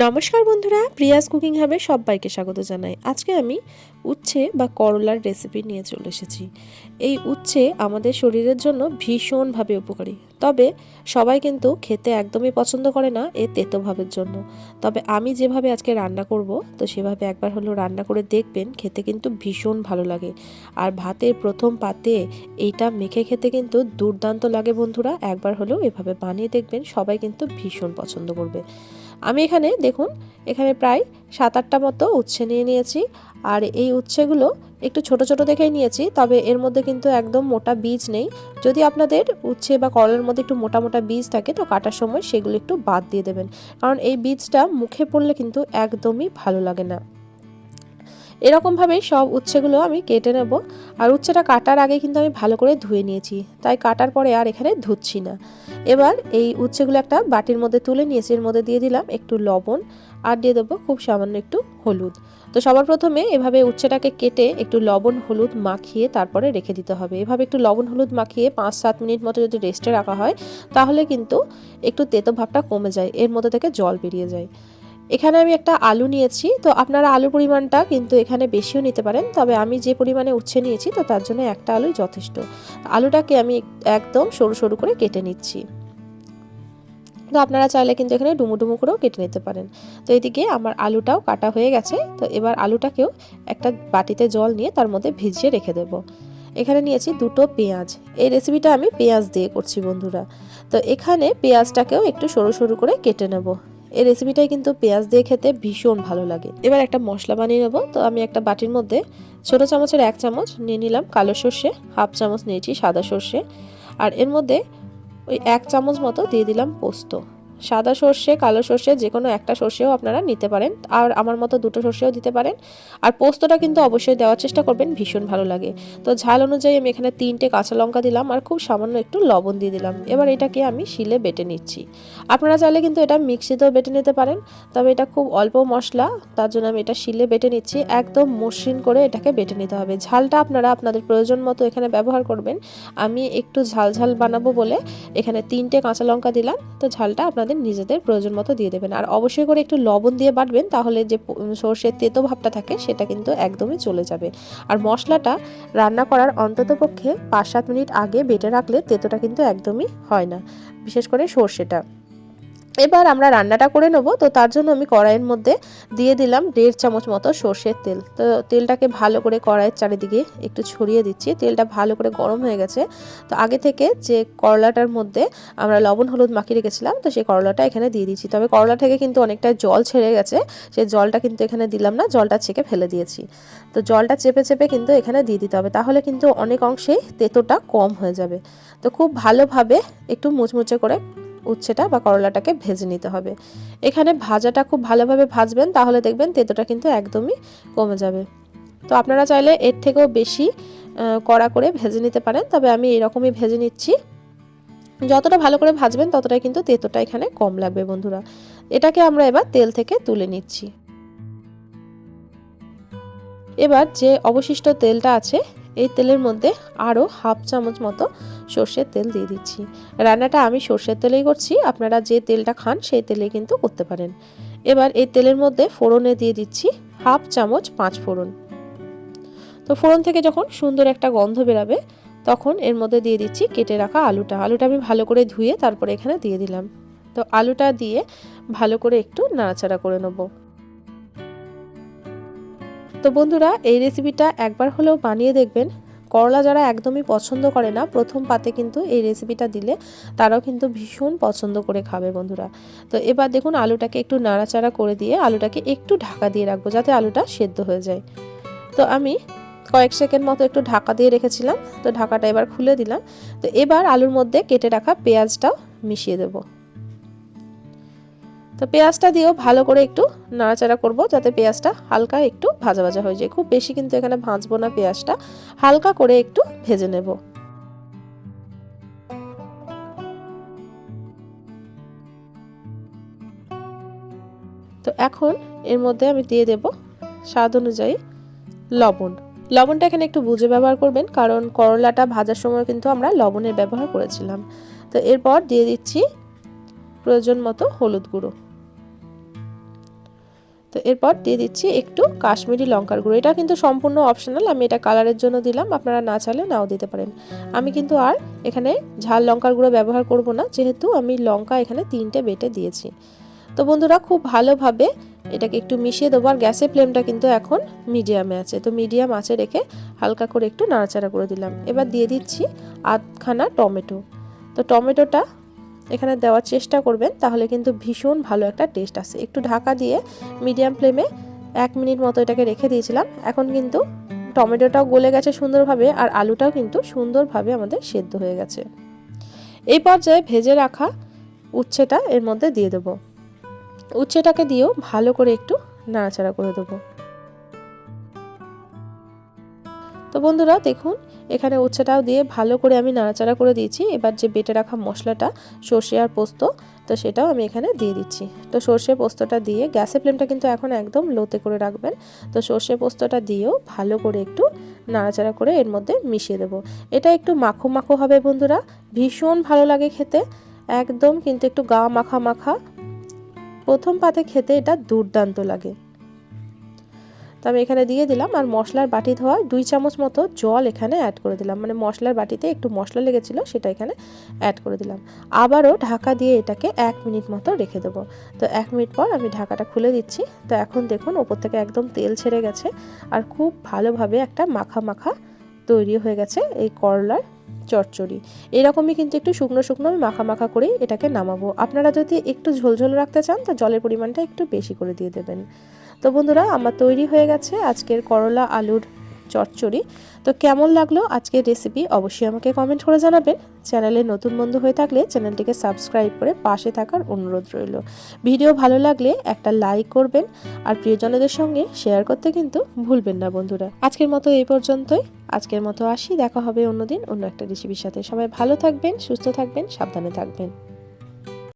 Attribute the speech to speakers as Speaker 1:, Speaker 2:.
Speaker 1: নমস্কার বন্ধুরা, Prius cooking হাবে সবাইকে স্বাগত জানাই। আজকে আমি উচ্ছে বা করলার রেসিপি নিয়ে চলে এসেছি। এই উচ্ছে আমাদের শরীরের জন্য ভীষণভাবে উপকারী। তবে সবাই কিন্তু খেতে একদমই পছন্দ করে না এ তেতো ভাবের জন্য। তবে আমি যেভাবে আজকে রান্না করব, তো সেভাবে একবার হলো রান্না করে দেখবেন, খেতে কিন্তু ভীষণ ভালো লাগে। আর ভাতের প্রথম পাতে এইটা মেখে খেতে কিন্তু দুর্দান্ত লাগে বন্ধুরা, একবার হলেও এভাবে বানিয়ে দেখবেন, সবাই কিন্তু ভীষণ পছন্দ করবে। আমি এখানে দেখুন, এখানে প্রায় সাত আটটা মতো উচ্ছে নিয়ে নিয়েছি। আর এই উচ্ছেগুলো একটু ছোট ছোট দেখেই নিয়েছি, তবে এর মধ্যে কিন্তু একদম মোটা বীজ নেই। যদি আপনাদের উচ্ছে বা করলার মধ্যে একটু মোটা মোটা বীজ থাকে, তো কাটার সময় সেগুলো একটু বাদ দিয়ে দেবেন। কারণ এই বীজটা মুখে পড়লে কিন্তু একদমই ভালো লাগে না। এরকমভাবেই সব উচ্ছেগুলো আমি কেটে নেব। আর উচ্ছেটা কাটার আগে কিন্তু আমি ভালো করে ধুয়ে নিয়েছি। তাই কাটার পরে আর এখানে ধুচ্ছি না। এবার এই উচ্ছেগুলো একটা বাটির মধ্যে তুলে নিয়েছি এর মধ্যে দিয়ে দিলাম একটু লবণ আর দিয়ে দেবো খুব সামান্য একটু হলুদ। তো সবার প্রথমে এভাবে উচ্ছেটাকে কেটে একটু লবণ হলুদ মাখিয়ে তারপরে রেখে দিতে হবে। এভাবে একটু লবণ হলুদ মাখিয়ে পাঁচ সাত মিনিট মতো যদি রেস্টে রাখা হয়, তাহলে কিন্তু একটু তেতো ভাবটা কমে যায়, এর মধ্যে থেকে জল বেরিয়ে যায়। এখানে আমি একটা আলু নিয়েছি, তো আপনারা আলুর পরিমাণটা কিন্তু এখানে বেশিও নিতে পারেন, তবে আমি যে পরিমাণে উচ্ছে নিয়েছি, তো তার জন্য একটা আলুই যথেষ্ট। আলুটাকে আমি একদম সরু সরু করে কেটে নিচ্ছি। তো আপনারা চাইলে কিন্তু এখানে ডুমু ডুমু করেও কেটে নিতে পারেন। তো এদিকে আমার আলুটাও কাটা হয়ে গেছে, তো এবার আলুটাকেও একটা বাটিতে জল নিয়ে তার মধ্যে ভিজিয়ে রেখে দেব। এখানে নিয়েছি দুটো পেঁয়াজ। এই রেসিপিটা আমি পেঁয়াজ দিয়ে করছি, বন্ধুরা। তো এখানে পেঁয়াজটাকেও একটু সরু সরু করে কেটে নেব। এই রেসিপিটাই কিন্তু পেঁয়াজ দিয়ে খেতে ভীষণ ভালো লাগে। এবার একটা মশলা বানিয়ে নেব। তো আমি একটা বাটির মধ্যে ছোটো চামচের এক চামচ নিয়ে নিলাম কালো সর্ষে, হাফ চামচ নিয়েছি সাদা সর্ষে। আর এর মধ্যে ওই এক চামচ মতো দিয়ে দিলাম পোস্ত। সাদা সর্ষে, কালো সর্ষে যে কোনো একটা সর্ষেও আপনারা নিতে পারেন। আর আমার মতো দুটো সর্ষেও দিতে পারেন। আর পোস্তটা কিন্তু অবশ্যই দেওয়ার চেষ্টা করবেন, ভীষণ ভালো লাগে। তো ঝাল অনুযায়ী আমি এখানে তিনটে কাঁচা লঙ্কা দিলাম আর খুব সামান্য একটু লবণ দিয়ে দিলাম। এবার এটাকে আমি শিলে বেটে নিচ্ছি। আপনারা চাইলে কিন্তু এটা মিক্সিতেও বেটে নিতে পারেন, তবে এটা খুব অল্প মশলা, তার জন্য আমি এটা শিলে বেটে নিচ্ছি। একদম মসৃণ করে এটাকে বেটে নিতে হবে। ঝালটা আপনারা আপনাদের প্রয়োজন মতো এখানে ব্যবহার করবেন। আমি একটু ঝাল ঝাল বানাবো বলে এখানে তিনটে কাঁচা লঙ্কা দিলাম। তো ঝালটা আপনাদের নিজেদের প্রয়োজন মতো দিয়ে দেবেন। আর অবশ্যই করে একটু লবণ দিয়ে বাটবেন, তাহলে যে সর্ষের তেতো ভাবটা থাকে, সেটা কিন্তু একদমই চলে যাবে। আর মশলাটা রান্না করার অন্তত পক্ষে পাঁচ সাত মিনিট আগে বেটে রাখলে তেতোটা কিন্তু একদমই হয় না, বিশেষ করে সর্ষেটা। এবার আমরা রান্নাটা করে নেব। তো তার জন্য আমি কড়াইয়ের মধ্যে দিয়ে দিলাম দেড় চামচ মতো সর্ষের তেল। তো তেলটাকে ভালো করে কড়াইয়ের চারিদিকে একটু ছড়িয়ে দিচ্ছি। তেলটা ভালো করে গরম হয়ে গেছে। তো আগে থেকে যে করলাটার মধ্যে আমরা লবণ, হলুদ মাখিয়ে রেখেছিলাম, তো সেই করলাটা এখানে দিয়ে দিচ্ছি। তবে করলা থেকে কিন্তু অনেকটা জল ছেড়ে গেছে। সেই জলটা কিন্তু এখানে দিলাম না, জলটা ছেঁকে ফেলে দিয়েছি। তো জলটা চেপে চেপে কিন্তু এখানে দিয়ে দিতে হবে। তাহলে কিন্তু অনেক অংশেই তেতোটা কম হয়ে যাবে। তো খুব ভালোভাবে একটু মুচমুচে করে উচ্ছেটা বা করলাটাকে ভেজে নিতে হবে। এখানে ভাজাটা খুব ভালোভাবে ভাজবেন, তাহলে দেখবেন তেতোটা কিন্তু একদমই কমে যাবে। তো আপনারা চাইলে এর থেকেও বেশি কড়া করে ভেজে নিতে পারেন, তবে আমি এরকমই ভেজে নিচ্ছি। যতটা ভালো করে ভাজবেন, ততটাই কিন্তু তেতোটা এখানে কম লাগবে বন্ধুরা। এটাকে আমরা এবার তেল থেকে তুলে নিচ্ছি। এবার যে অবশিষ্ট তেলটা আছে এই তেলের মধ্যে আরও হাফ চামচ মতো সর্ষের তেল দিয়ে দিচ্ছি। রান্নাটা আমি সর্ষের তেলেই করছি, আপনারা যে তেলটা খান সেই তেলে কিন্তু করতে পারেন। এবার এই তেলের মধ্যে ফোড়নে দিয়ে দিচ্ছি হাফ চামচ পাঁচ ফোড়ন। তো ফোড়ন থেকে যখন সুন্দর একটা গন্ধ বেরাবে, তখন এর মধ্যে দিয়ে দিচ্ছি কেটে রাখা আলুটা। আলুটা আমি ভালো করে ধুয়ে তারপরে এখানে দিয়ে দিলাম। তো আলুটা দিয়ে ভালো করে একটু নাড়াচাড়া করে নেব। তো বন্ধুরা, এই রেসিপিটা একবার হলেও বানিয়ে দেখবেন। করলা যারা একদমই পছন্দ করে না, প্রথম পাতে কিন্তু এই রেসিপিটা দিলে তারাও কিন্তু ভীষণ পছন্দ করে খাবে বন্ধুরা। তো এবার দেখুন, আলুটাকে একটু নাড়াচাড়া করে দিয়ে আলুটাকে একটু ঢাকা দিয়ে রাখব যাতে আলুটা সেদ্ধ হয়ে যায়। তো আমি কয়েক সেকেন্ড মতো একটু ঢাকা দিয়ে রেখেছিলাম, তো ঢাকাটা এবার খুলে দিলাম। তো এবার আলুর মধ্যে কেটে রাখা পেঁয়াজটাও মিশিয়ে দেবো। তো পেঁয়াজটা দিয়েও ভালো করে একটু নাড়াচাড়া করব, যাতে পেঁয়াজটা হালকা একটু ভাজা ভাজা হয়ে যায়। খুব বেশি কিন্তু এখানে ভাজবো না পেঁয়াজটা, হালকা করে একটু ভেজে নেব। তো এখন এর মধ্যে আমি দিয়ে দেব স্বাদ অনুযায়ী লবণ। লবণটা এখানে একটু বুঝে ব্যবহার করবেন, কারণ করলাটা ভাজার সময় কিন্তু আমরা লবণের ব্যবহার করেছিলাম। তো এরপর দিয়ে দিচ্ছি প্রয়োজন মতো হলুদ গুঁড়ো। তো এরপর দিয়ে দিচ্ছি একটু কাশ্মীরি লঙ্কার গুঁড়ো। এটা কিন্তু সম্পূর্ণ অপশনাল আমি এটা কালারের জন্য দিলাম, আপনারা না চাইলে নাও দিতে পারেন। আমি কিন্তু আর এখানে ঝাল লঙ্কার গুঁড়ো ব্যবহার করব না, যেহেতু আমি লঙ্কা এখানে তিনটে বেটে দিয়েছি। তো বন্ধুরা, খুব ভালোভাবে এটাকে একটু মিশিয়ে দেবো, আর গ্যাসের ফ্লেমটা কিন্তু এখন মিডিয়ামে আছে। তো মিডিয়াম আছে রেখে হালকা করে একটু নাড়াচাড়া করে দিলাম। এবার দিয়ে দিচ্ছি আধখানা টমেটো। তো টমেটোটা এখানে দেওয়ার চেষ্টা করবেন, তাহলে কিন্তু ভীষণ ভালো একটা টেস্ট আসে একটু ঢাকা দিয়ে মিডিয়াম ফ্লেমে এক মিনিট মতো এটাকে রেখে দিয়েছিলাম। এখন কিন্তু টমেটোটাও গলে গেছে সুন্দরভাবে আর আলুটাও কিন্তু সুন্দরভাবে আমাদের সেদ্ধ হয়ে গেছে। এই পর্যায়ে ভেজে রাখা উচ্ছেটা এর মধ্যে দিয়ে দেবো। উচ্ছেটাকে দিয়েও ভালো করে একটু নাড়াচাড়া করে দেবো। তো বন্ধুরা, দেখুন এখানে উচ্ছেটাও দিয়ে ভালো করে আমি নাড়াচাড়া করে দিয়েছি। এবার যে বেটে রাখা মশলাটা, সর্ষে আর পোস্ত, তো সেটাও আমি এখানে দিয়ে দিচ্ছি। তো সর্ষে পোস্তটা দিয়ে গ্যাসের ফ্লেমটা কিন্তু এখন একদম লোতে করে রাখবেন। তো সর্ষে পোস্তটা দিয়েও ভালো করে একটু নাড়াচাড়া করে এর মধ্যে মিশিয়ে দেবো। এটা একটু মাখো মাখো হবে বন্ধুরা, ভীষণ ভালো লাগে খেতে। একদম কিন্তু একটু গা মাখা মাখা। প্রথম পাতে খেতে এটা দুর্দান্ত লাগে। তো আমি এখানে দিয়ে দিলাম আর মশলার বাটি ধোয়া দুই চামচ মতো জল এখানে অ্যাড করে দিলাম। মানে মশলার বাটিতে একটু মশলা লেগেছিলো সেটা এখানে অ্যাড করে দিলাম। আবারও ঢাকা দিয়ে এটাকে এক মিনিট মতো রেখে দেবো। তো এক মিনিট পর আমি ঢাকাটা খুলে দিচ্ছি। তো এখন দেখুন ওপর থেকে একদম তেল ছেড়ে গেছে আর খুব ভালোভাবে একটা মাখা মাখা তৈরি হয়ে গেছে এই করলার চচ্চড়ি এরকমই কিন্তু একটু শুকনো শুকনো আমি মাখা মাখা করেই এটাকে নামাবো। আপনারা যদি একটু ঝোলঝোল রাখতে চান, তো জলের পরিমাণটা একটু বেশি করে দিয়ে দেবেন। তো বন্ধুরা, আমার তৈরি হয়ে গেছে আজকের করলা আলুর চচ্চড়ি। তো কেমন লাগল আজকের রেসিপি অবশ্যই আমাকে কমেন্ট করে জানাবেন। চ্যানেলে নতুন বন্ধু হয়ে থাকলে চ্যানেলটিকে সাবস্ক্রাইব করে পাশে থাকার অনুরোধ রইল। ভিডিও ভালো লাগলে একটা লাইক করবেন আর প্রিয়জনদের সঙ্গে শেয়ার করতে কিন্তু ভুলবেন না বন্ধুরা। আজকের মতো এই পর্যন্তই। আজকের মতো আসি। দেখা হবে অন্যদিন অন্য একটা রেসিপির সাথে। সবাই ভালো থাকবেন, সুস্থ থাকবেন, সাবধানে থাকবেন।